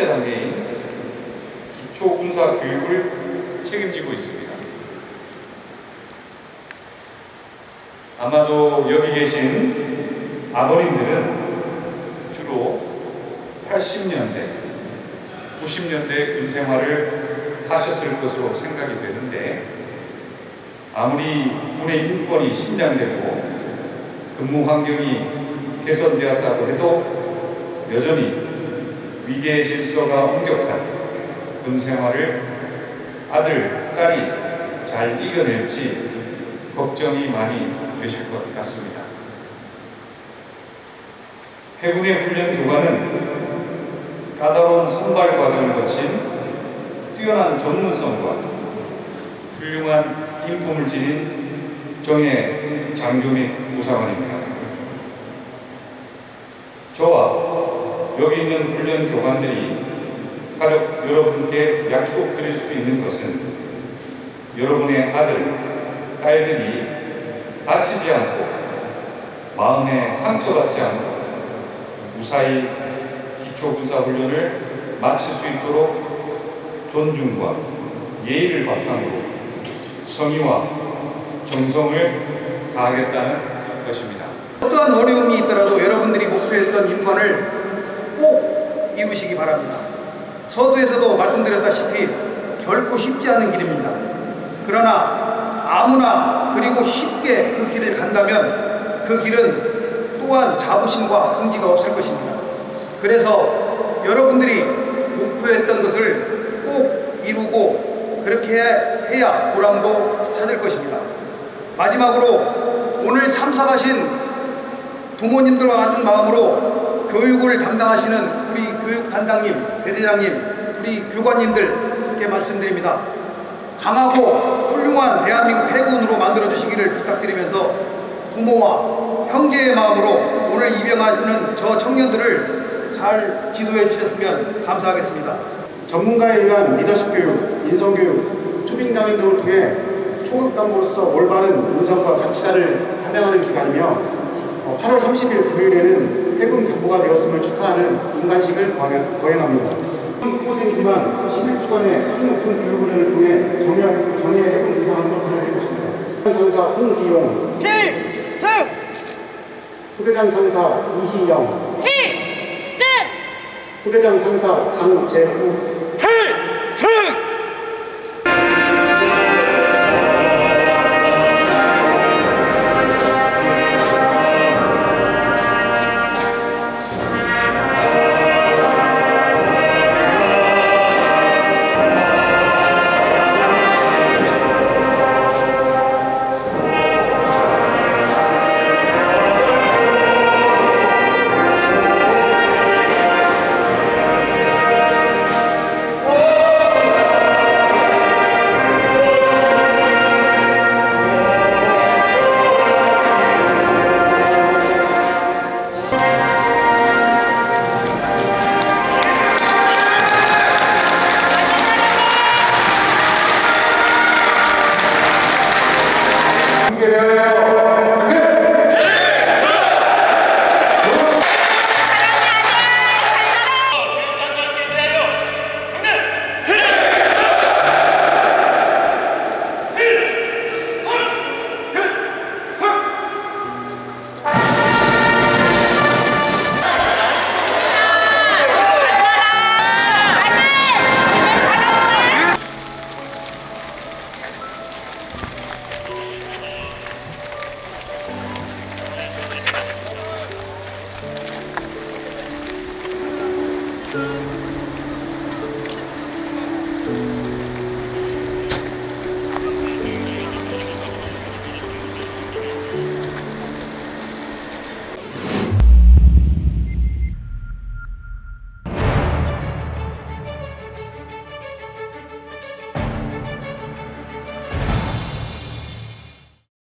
번째 단계인 기초군사 교육을 책임지고 있습니다. 아마도 여기 계신 아버님들은 주로 80년대, 90년대 군 생활을 하셨을 것으로 생각이 되는데 아무리 군의 인권이 신장되고 근무 환경이 개선되었다고 해도 여전히 위계의 질서가 엄격한 군 생활을 아들, 딸이 잘 이겨낼지 걱정이 많이 되실 것 같습니다. 해군의 훈련 교관은 까다로운 선발 과정을 거친 뛰어난 전문성과 훌륭한 인품을 지닌 정예 장교 및 부사관입니다. 저와 여기 있는 훈련 교관들이 가족 여러분께 약속드릴 수 있는 것은 여러분의 아들, 딸들이 다치지 않고 마음에 상처받지 않고 무사히 기초군사훈련을 마칠 수 있도록 존중과 예의를 바탕으로 성의와 정성을 다하겠다는 것입니다. 어떠한 어려움이 있더라도 여러분들이 목표했던 임관을 꼭 이루시기 바랍니다. 서두에서도 말씀드렸다시피 결코 쉽지 않은 길입니다. 그러나 아무나 그리고 쉽게 그 길을 간다면 그 길은 또한 자부심과 긍지가 없을 것입니다. 그래서 여러분들이 목표했던 것을 꼭 이루고 그렇게 해야 보람도 찾을 것입니다. 마지막으로 오늘 참석하신 부모님들과 같은 마음으로 교육을 담당하시는 우리 교육 단장님, 대대장님, 우리 교관님들께 말씀드립니다. 강하고 훌륭한 대한민국 해군으로 만들어 주시기를 부탁드리면서 부모와 형제의 마음으로 오늘 입영하시는 저 청년들을 잘 지도해 주셨으면 감사하겠습니다. 전문가에 의한 리더십 교육, 인성 교육, 초빙 강의 등을 통해 초급 간부로서 올바른 인성과 가치관을 함양하는 기간이며 어, 8월 30일 금요일에는 해군 간부가 되었음을 축하하는 인간식을 거행- 거행합니다. 후보생이지만 11주간의 수준 높은 교육훈련을 통해 정예, 정예 해군 부상으로 변화될 것입니다. 상사 홍기용, 필승! 소대장 상사 이희영, 필승! 소대장 상사 장재우, Música